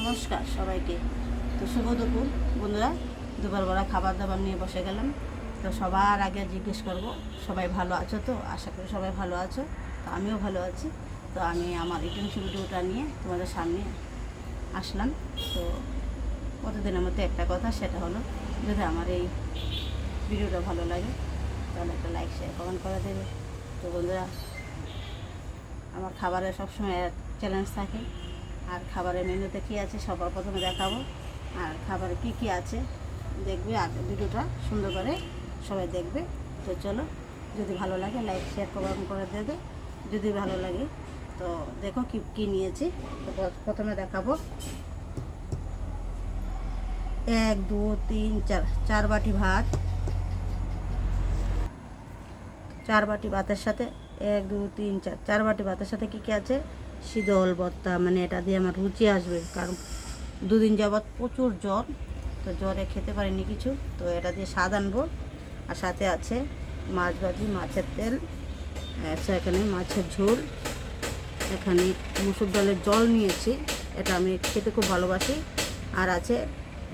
নমস্কার সবাইকে। তো শুভ দুপুর, বন্ধুরা। দুপুরবেলা খাবার দাবার নিয়ে বসে গেলাম। তো সবার আগে জিজ্ঞেস করব, সবাই ভালো আছো তো? আশা করি সবাই ভালো আছো। তো আমিও ভালো আছি। তো আমি আমার ইটেন্সি ভিডিওটা নিয়ে তোমাদের সামনে আসলাম। তো কতদিনের মধ্যে একটা কথা, সেটা হলো, যদি আমার এই ভিডিওটা ভালো লাগে, তাহলে একটা লাইক শেয়ার কমেন্ট করে দেবে। তো বন্ধুরা, আমার খাবারে সবসময় চ্যালেঞ্জ থাকে। আর খাবারের মেনুতে কী আছে সবার প্রথমে দেখাবো। আর খাবারে কী কী আছে দেখবে, আর ভিডিওটা সুন্দর করে সবাই দেখবে। তো চলো, যদি ভালো লাগে লাইক, শেয়ার, কমেন্ট করে দেবে। যদি ভালো লাগে, তো দেখো কী কী নিয়েছি। তো প্রথমে দেখাবো। এক, দু, তিন, চার চার বাটি ভাত। চার বাটি ভাতের সাথে, এক, দু, তিন, চার চার বাটি ভাতের সাথে কী কী আছে? শীতল ভর্তা মানে এটা দিয়ে আমার রুচি আসবে, কারণ দুদিন যাবৎ প্রচুর জ্বর, তো জ্বরে খেতে পারিনি কিছু, তো এটা দিয়ে স্বাদ আনব। আর সাথে আছে মাছ ভাজি, মাছের তেল, আছে এখানে মাছের ঝোল, এখানে মুসুর ডালের জল নিয়েছি, এটা আমি খেতে খুব ভালোবাসি। আর আছে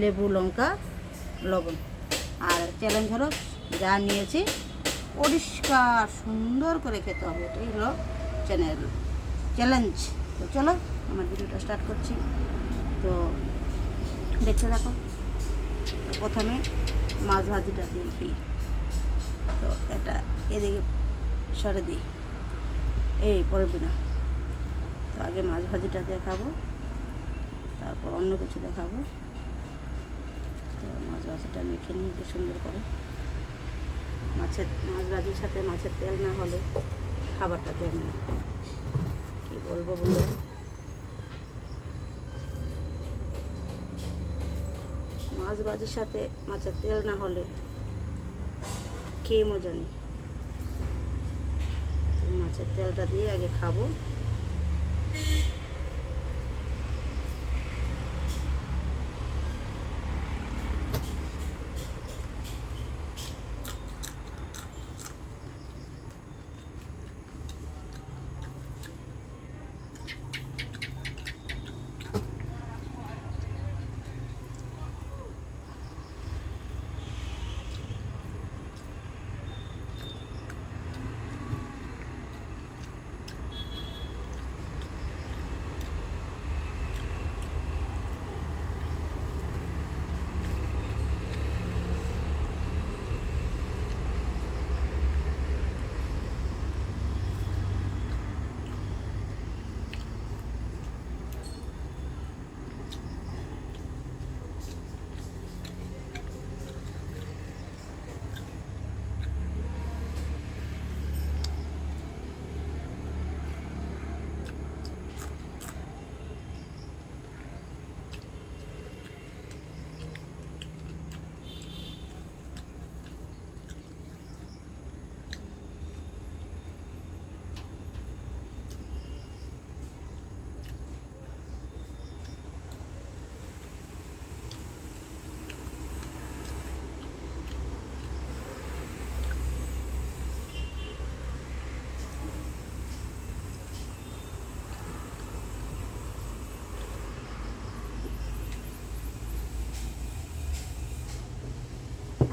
লেবু, লঙ্কা, লবণ। আর চ্যালেঞ্জ হলো যা নিয়েছি, পরিষ্কার সুন্দর করে খেতে হবে হলো চ্যানেল। চ্যালেঞ্জ তো চলো, আমার ভিডিওটা স্টার্ট করছি। তো দেখতে থাকো। প্রথমে মাছ ভাজিটা দিয়ে দিই। তো এটা এদিকে সরে দিই। এই পড়বে না। তো আগে মাছ ভাজিটা দেখাবো। তারপর অন্য কিছু দেখাবো। তো মাছ ভাজিটা মেখে নিয়ে যে সুন্দর করে। মাছের মাছ ভাজির সাথে মাছের তেল না হলে খাবারটা দেবে না। কী বলব বলুন? মাছ ভাজির সাথে মাছের তেল না হলে খেয়ে মজা নেই। মাছের তেলটা দিয়ে আগে খাব।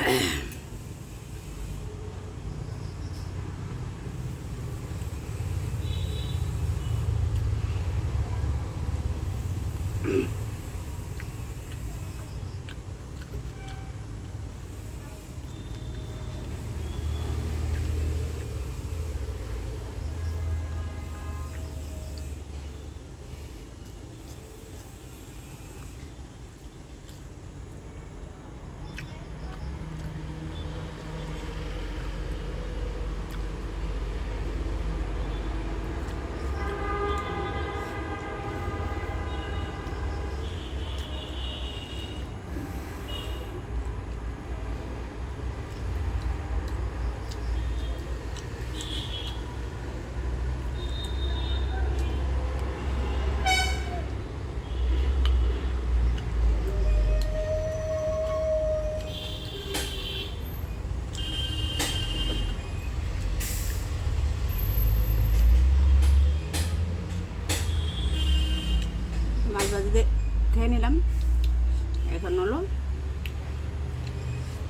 Ooh.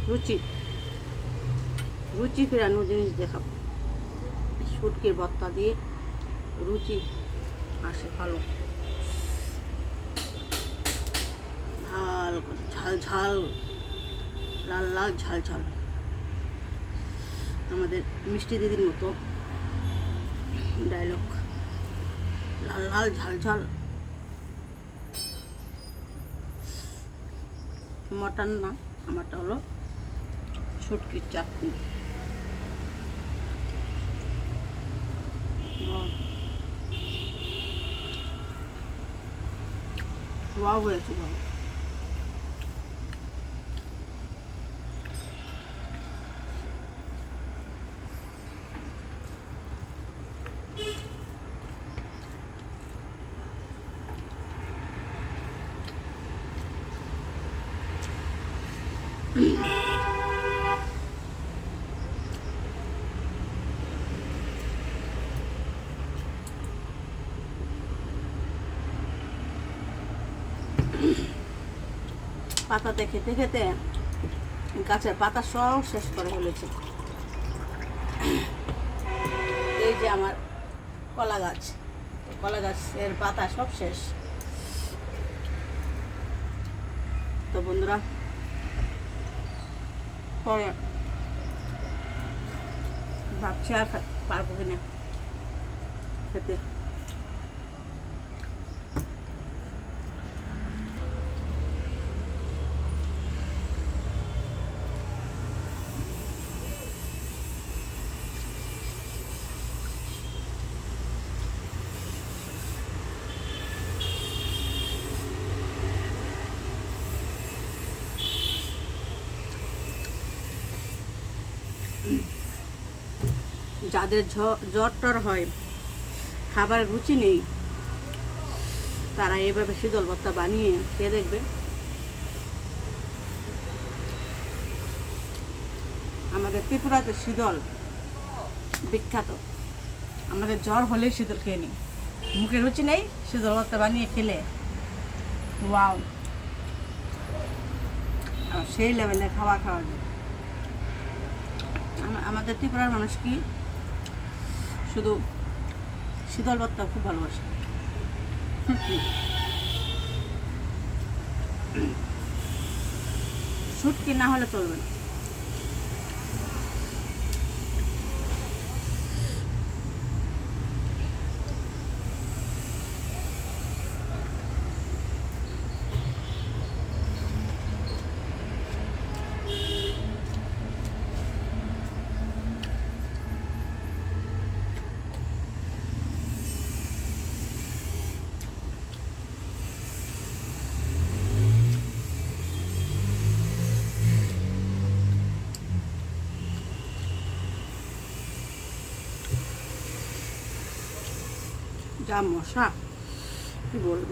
রুচি। রুচি ফেরানো জিনিস দেখাবো। শুটকির ভর্তা দিয়ে রুচি আসে ভালো। ঝাল ঝাল ঝাল, লাল লাল, ঝাল ঝাল। আমাদের মিষ্টি দিদির মতো ডায়লগ লাল লাল, ঝাল ঝাল। মটন না, আমারটা হলো শুটকির চাটনি ওয়াও হয়েছে বাবা পাতাতে খেতে খেতে গাছের পাতা সব শেষ করে ফেলেছে। এই যে আমার কলা গাছ, কলা গাছের পাতা সব শেষ। তো বন্ধুরা, পরে ভাবছি আর পারব কিনা খেতে। যাদের জ্বর টর হয়, খাবার রুচি নেই, তারা এভাবে শীতল ভর্তা বানিয়ে খেয়ে দেখবে। আমাদের ত্রিপুরাতে শীতল বিখ্যাত। আমাদের জ্বর হলেই শীতল খেয়ে নিই। মুখে রুচি নেই, শীতল ভর্তা বানিয়ে খেলে। ওয়াও। সেই লেভেলে খাওয়া খাওয়া যায়। আমাদের ত্রিপুরার মানুষ কি শুধু শীতল ভর্তা খুব ভালোবাসি। শুটকি না হলে চলবে না। যা মশা কি বলব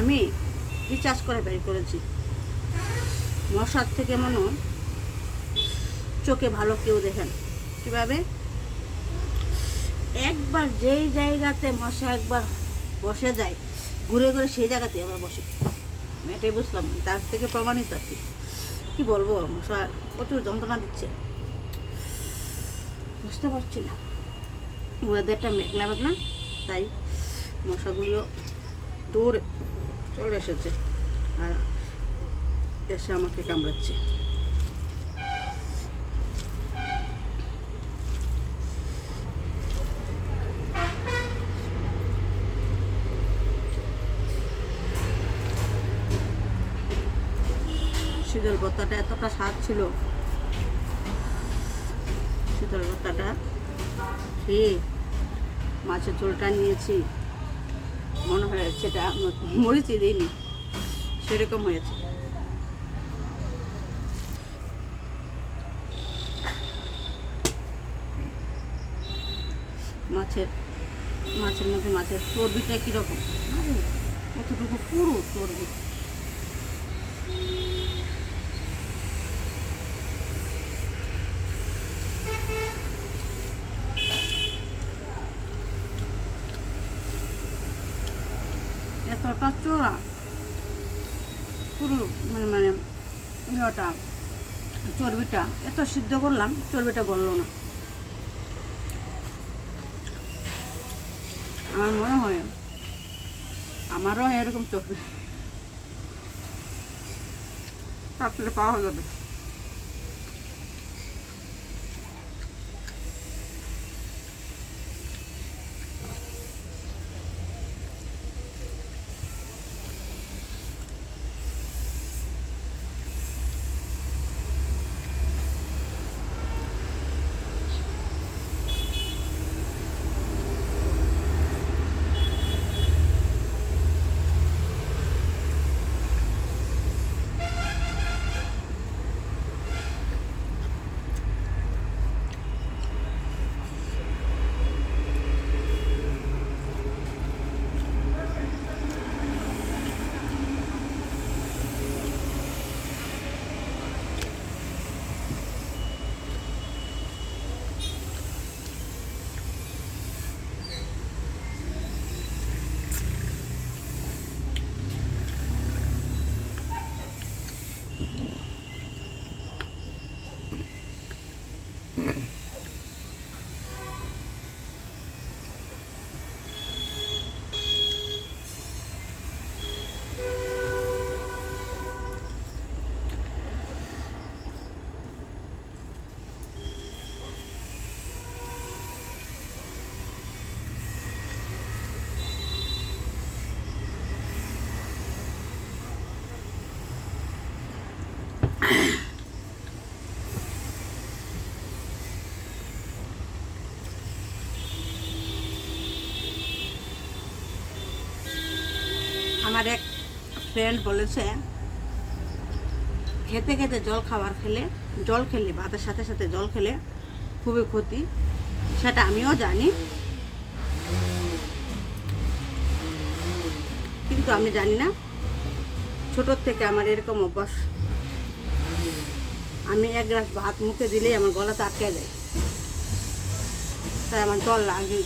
আমি রিচার্জ করে বের করেছি। মশার থেকে মনে চোখে ভালো কেউ দেখেন কীভাবে? একবার যেই জায়গাতে মশা একবার বসে যায়, ঘুরে ঘুরে সেই জায়গাতে আবার বসে। এটাই বুঝলাম তার থেকে প্রমাণিত আর কি। বলব, মশা প্রচুর যন্ত্রণা দিচ্ছে। বুঝতে পারছি না। ওয়েদারটা মেঘলা মেঘলা, তাই মশাগুলো দৌড়ে চলে এসেছে। আর এসে আমাকে কামড়াচ্ছে। শীতল ভর্তাটা এতটা স্বাদ ছিল। শীতল ভর্তাটা খেয়ে মাছের ঝোলটা নিয়েছি। মনে হয় সেটা মরিচই দিইনি। সেরকম হয়েছে। মাছের মাছের মধ্যে মাছের চর্বিটা কীরকম? কতটুকু পুরো চর্বি। এতটা চোরা পুরো মানে মানে ইয়েটা, চর্বিটা, এত সিদ্ধ করলাম, চর্বিটা গললো না। আমার মনে হয়, আমারও এরকম চর্বি। তারপরে পাওয়া যাবে। আমার এক ফ্রেন্ড বলেছে, খেতে খেতে জল খাবার খেলে, জল খেলে, ভাতের সাথে সাথে জল খেলে খুবই ক্ষতি। সেটা আমিও জানি। কিন্তু আমি জানি না, ছোটোর থেকে আমার এরকম অভ্যাস। আমি এক গ্লাস ভাত মুখে দিলেই আমার গলাতে আটকে যায়। তাই আমার জল লাগে।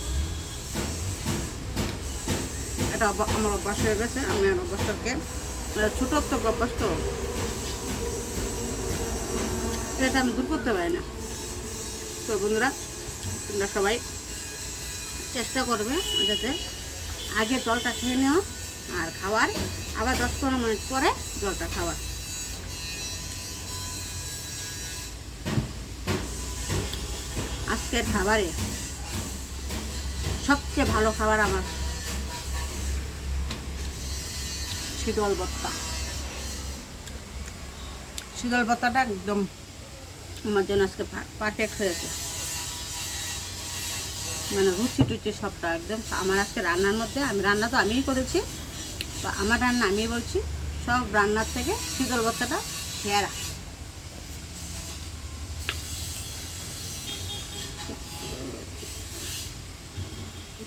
এটা আমার অভ্যাস হয়ে গেছে, আমি আমার অভ্যাসটাকে ছোটোর তো অভ্যাস তো। এটা আমি দূর করতে পারি না। তো বন্ধুরা, তোমরা সবাই চেষ্টা করবে যাতে আগে জলটা খেয়ে নেওয়া আর খাওয়ার। আবার দশ পনেরো মিনিট পরে জলটা খাওয়ার। আজকের খাবারে সবচেয়ে ভালো খাবার আমার শীতল ভর্তা শীতল ভর্তাটা একদম আমার জন্য আজকে পারফেক্ট হয়েছে। মানে রুচি টুচি সবটা একদম। আমার আজকে রান্নার মধ্যে আমি রান্না তো আমিই করেছি। তো আমার রান্না আমি বলছি। সব রান্নার থেকে শীতল ভর্তাটা সেরা।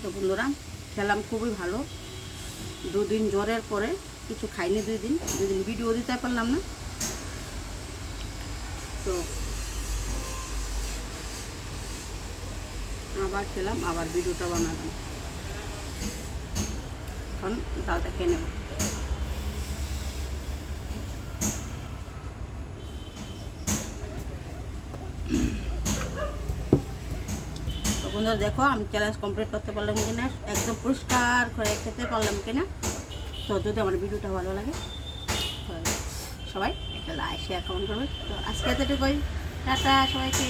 তো বন্ধুরা, খেলাম খুবই ভালো। দুদিন জ্বরের পরে কিছু খাইনি দুই দিন দুই দিন ভিডিও দিতে পারলাম না। তো আবার খেলাম, আবার ভিডিওটা বানালাম। এখন ডালটা খেয়ে নেব। দেখো, আমি চ্যালেঞ্জ কমপ্লিট করতে পারলাম কিনা? একদম পরিষ্কার করে খেতে পারলাম কিনা? তো যদি আমার ভিডিওটা ভালো লাগে সবাই একটা লাইক শেয়ার কমেন্ট করবে তো আজকে এতটুকুই। টাটা সবাইকে।